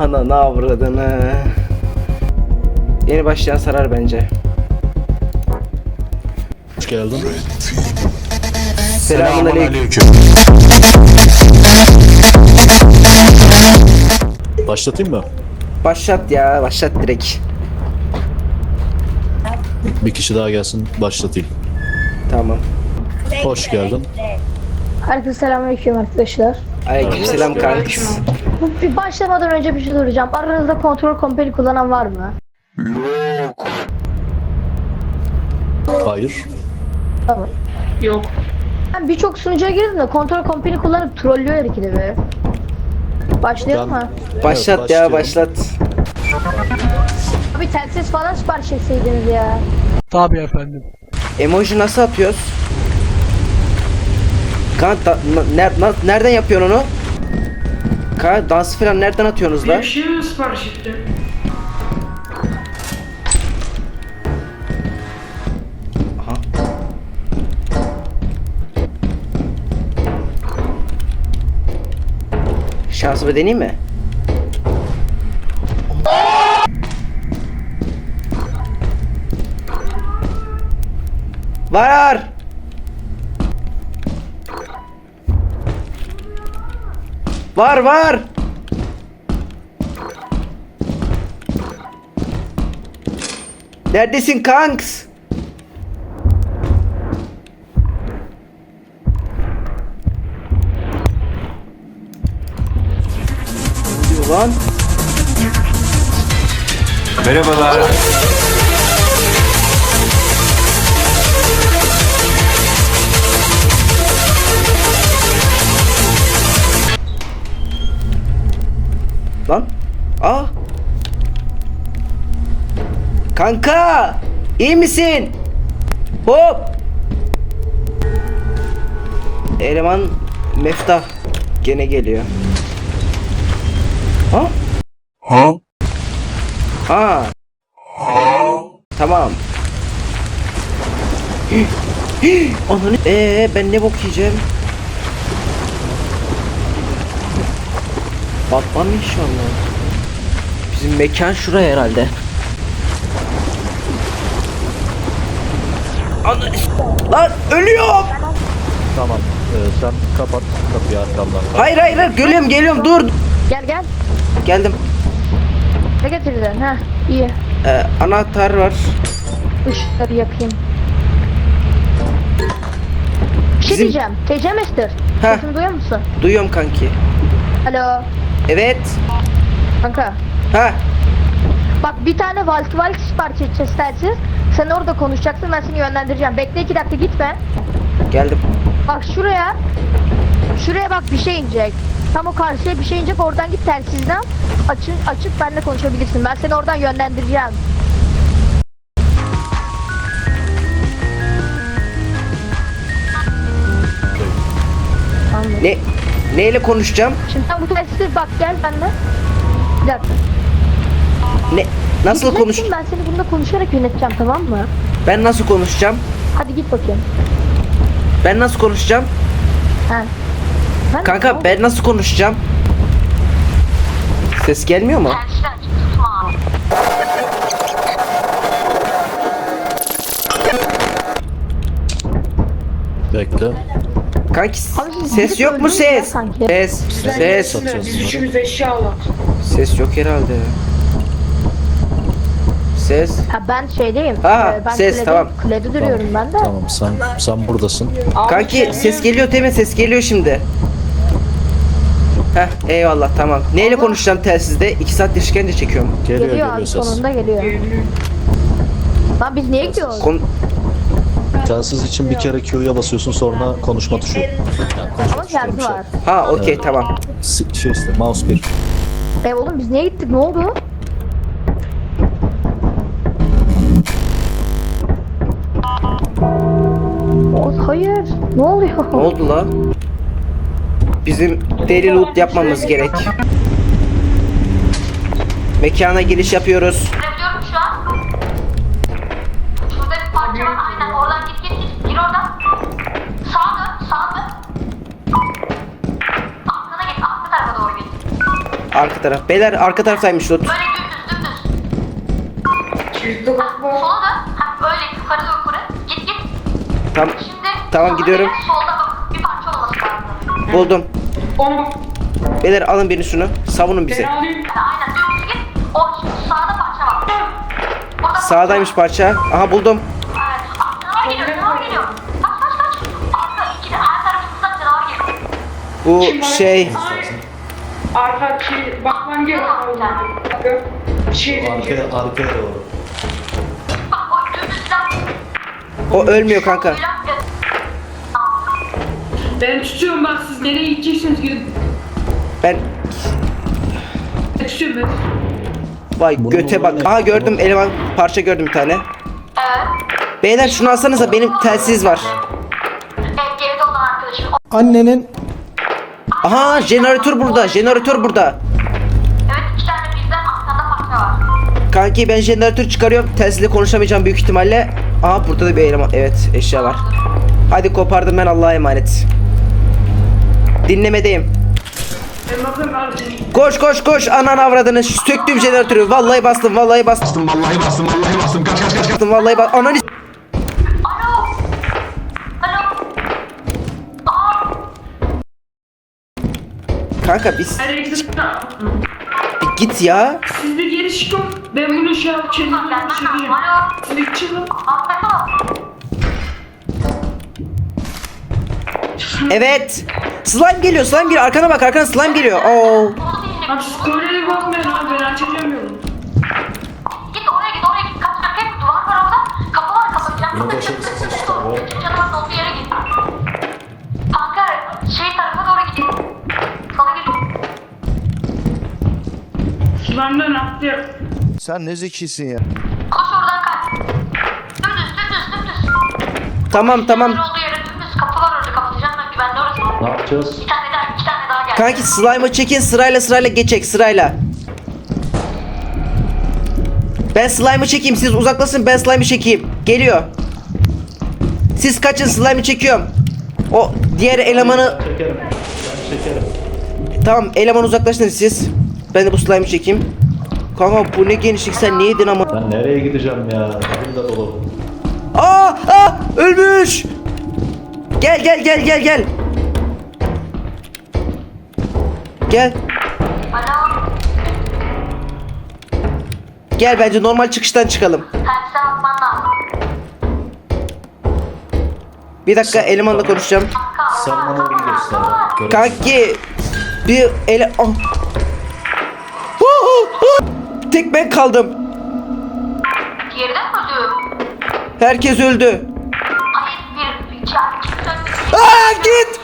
Ananı avradını. Yeni başlayan sarar bence. Hoş geldin. Selamünaleyküm. Başlatayım mı? Başlat ya, başlat direkt. Bir kişi daha gelsin başlatayım. Tamam. Hoş geldin. Herkese selamünaleyküm arkadaşlar. Aleykümselam kanks. Bu bir başlamadan önce bir şey soracağım. Aranızda kontrol kompeli kullanan var mı? Hayır. Tamam. Yok. Ben birçok sunucuya girdim de kontrol kompeni kullanıp trollüyor her ikide bir. Başlayalım mı? Başlat Evet, ya, başlayalım. başlat. Abi telsiz falan sipariş etseydiniz ya. Tabii efendim. Emoji nasıl atıyoruz? Kan na- ner- na- nereden yapıyorsun onu? Kan dans falan nereden atıyorsunuz Bir la? şey mi sipariş ettim? Aha. Şansımı deneyeyim mi? Var! Var var! Neredesin kanks? Diyor lan? Merhabalar. Aa. Kanka. iyi misin? Hop. Eleman Meftah gene geliyor. Ha? Ha? Ha. Tamam. Ananı ee ben ne bok yiyeceğim? Batmam inşallah. Bizim mekan şuraya herhalde. Ananı Lan ölüyorum. Tamam. Ee, sen kapat kapıyı arkamdan. Hayır hayır hayır geliyorum geliyorum dur. Gel gel. Geldim. Ne getirdin? Ha iyi. Ee, anahtar var. Işıkları yakayım. Bir şey Bizim- diyeceğim. TC Master. Sesimi duyuyor musun? Duyuyorum kanki. Alo. Evet. Kanka. Ha. Bak bir tane walkie sipariş edeceğiz telsiz. Sen orada konuşacaksın ben seni yönlendireceğim. Bekle iki dakika gitme. Geldim. Bak şuraya. Şuraya bak bir şey inecek. Tam o karşıya bir şey inecek oradan git telsizden. Açın, açıp benimle konuşabilirsin. Ben seni oradan yönlendireceğim. Ne neyle konuşacağım? Şimdi sen bu telsize bak gel benimle. Bir dakika. Ne nasıl Gideceksin, konuş? Ben seni bununla konuşarak yöneteceğim tamam mı? Ben nasıl konuşacağım? Hadi git bakayım. Ben nasıl konuşacağım? Ha. Ben Kanka ben nasıl konuşacağım? Ses gelmiyor mu? Bekle. Kanki Abi ses yok mu ya ses? Ses. Ses. Biz üçümüz eşya alak. Ses yok herhalde. Ses. Ha, ben şeydeyim. Ha, Ee, ben ses, kulede, tamam. Kulede duruyorum ben de. Tamam sen sen buradasın. Kanki ses geliyor mi? Ses geliyor şimdi. Heh eyvallah tamam. Neyle konuşacağım telsizde? 2 saat işkence çekiyorum. Geliyor Geliyor, geliyor abi ses. sonunda geliyor. Lan biz niye gidiyoruz? Kon Telsiz için bir kere Q'ya basıyorsun sonra konuşma tuşu. Yani konuşma Ama tuşu şarkı şey. var. ha okey tamam. Si- Şey işte mouse bir. E oğlum biz niye gittik? Ne oldu? Ne oluyor? Ne oldu la? Bizim deli loot yapmamız gerek. Mekana giriş yapıyoruz. Görebiliyorum şu an. Şurada bir parça var. Aynen oradan git git git. Gir oradan. Sağa dön. Sağa dön. Arkana git. Arka tarafa doğru git. arka taraf. Beyler arka taraftaymış loot. Böyle dümdüz dümdüz. Çizdi bak. Sola da. Ha böyle yukarı doğru yukarı. Git git. Tamam. Şimdi Tamam, gidiyorum. Solda bir parça olması lazım. Buldum. Onu Beyler alın beni şunu. Savunun bizi. ben alayım. Yani aynen dümdüz git. O sağda parça var. Burada Sağdaymış parça. Aha buldum. Evet. Aa, canavar geliyor, canavar geliyor. Kaç kaç kaç. Arka ikide her tarafımızdan canavar geliyor. Bu şey Ay. Arka şey bakman gerek. Bak, Şey Arkaya, arkaya doğru. Bak o dümdüzden. o ölmüyor kanka. Ben tutuyorum bak siz nereye gideceksiniz gidin. Ben Ben tutuyorum ben. vay Bunu göte bak. Aha gördüm eleman parça gördüm bir tane. Evet. Beyler şunu alsanıza benim telsiz var. Evet geride olan arkadaşım. Annenin Aha jeneratör burada. Jeneratör burada. Evet iki tane bizden arkanda parça var. Kanki ben jeneratör çıkarıyorum. Telsizle konuşamayacağım büyük ihtimalle. Aha burada da bir eleman. Evet eşya var. Hadi kopardım ben Allah'a emanet. Dinlemedeyim. Koş koş koş anan avradını söktüm jeneratörü. Vallahi bastım vallahi bastım. Vallahi bastım vallahi bastım kaç kaç kaç kaç. Bastım vallahi bastım. Ananı Alo. Alo. Aa. Kanka biz bir git ya. Siz bir geri çıkın. Ben bunu şey yap kendime Gelmem lazım. çekeyim. Alo. Evet. Slime geliyor slime geliyor. Arkana bak arkana slime geliyor. Oo. Abi siz Kore'ye bakmayın abi ben yolu. Git oraya git oraya git. Kaç dakika duvar var orada. Kapı var kapı falan. Bunu başarısız işte bu. Canavarın olduğu yere git. Kanka şey tarafa doğru gidin. Sana git. Sulandan atlayalım. sen ne zekisin ya. Koş oradan kaç. Dümdüz dümdüz dümdüz. Tamam tamam. Olduğu Ne yapacağız? Bir tane daha iki tane daha geldi. Kanki slime'ı çekin sırayla sırayla geçecek sırayla. Ben slime'ı çekeyim siz uzaklaşın ben slime'ı çekeyim. Geliyor. Siz kaçın slime'ı çekiyorum. O diğer elemanı Ben çekerim. Ben çekerim. tamam eleman uzaklaşın siz. Ben de bu slime'ı çekeyim. Kanka bu ne genişlik sen ne yedin ama. Ben nereye gideceğim ya? Elim de dolu. Aa, aa ölmüş. Gel gel gel gel gel. Gel. Alo. Gel bence normal çıkıştan çıkalım. Bakman lazım. Bir dakika elemanla konuşacağım. Sen bana bir göster. Kanki bir ele... Ah. Tek ben kaldım. Diğeri de mi öldü? Herkes öldü. Hayır bir bir çağır. Kimse ölmedi. Aa git.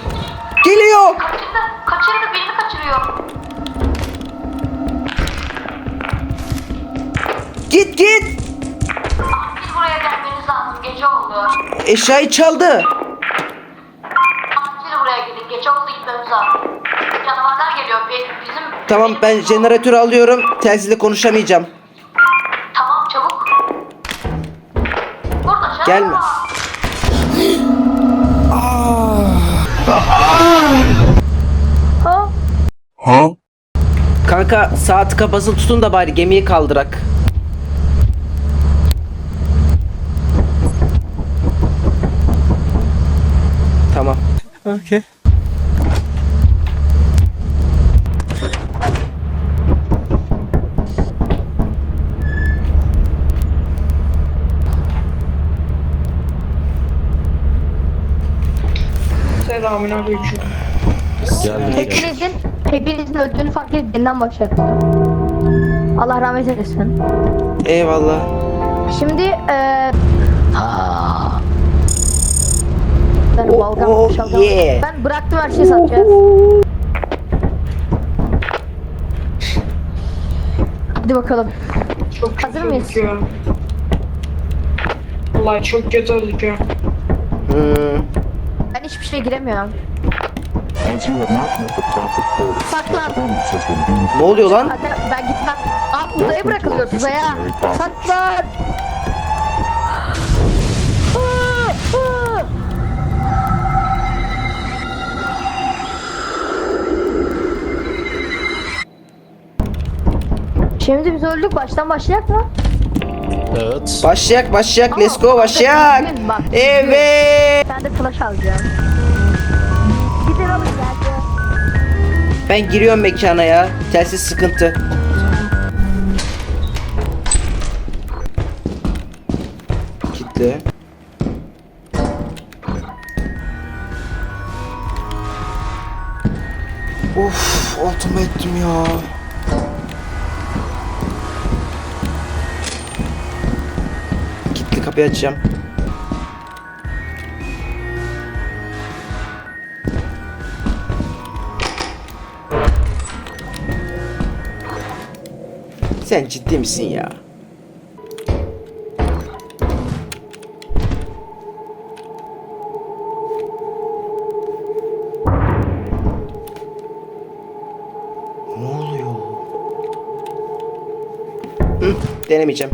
Geliyor. Kaçırdı. Kaçırdı birini kaçırıyor. Git git. Acil buraya gelmeniz lazım. Gece oldu. Eşyayı çaldı. Acil buraya gidin. Gece oldu gitmemiz lazım. Canavarlar geliyor. Be- Bizim... Tamam ben jeneratörü alıyorum. Telsizle konuşamayacağım. Tamam çabuk. Burada şey Gelme. Ha? Kanka sağ tıka basılı tutun da bari gemiyi kaldırak. Tamam. Okay. Selamün aleyküm. Geldik. geldik. Hepinizin, öldüğünü fark ettiğinden başladım. Allah rahmet eylesin. Eyvallah. Şimdi eee... Ben Oh, balgam, oh, şalgam. yeah. Ben bıraktım her şeyi satacağız. Hadi bakalım. Çok Hazır kötü mıyız? ya. Vallahi çok kötü olduk ya. Hmm. Ben hiçbir şeye giremiyorum. Saklan. Ne oluyor lan? Hadi ben gitmem. Aa uzaya bırakılıyoruz uzaya. Saklan. Aa, aa. Şimdi biz öldük baştan başlayak mı? Evet. Başlayak başlayak Ama let's go başlayak. bak. Evet. Ben de flash alacağım. Geldi. Ben giriyorum mekana ya. Telsiz sıkıntı. Kitle. Of, altıma ettim ya. Kilitli kapıyı açacağım. Sen ciddi misin ya? Ne oluyor? Denemeyeceğim.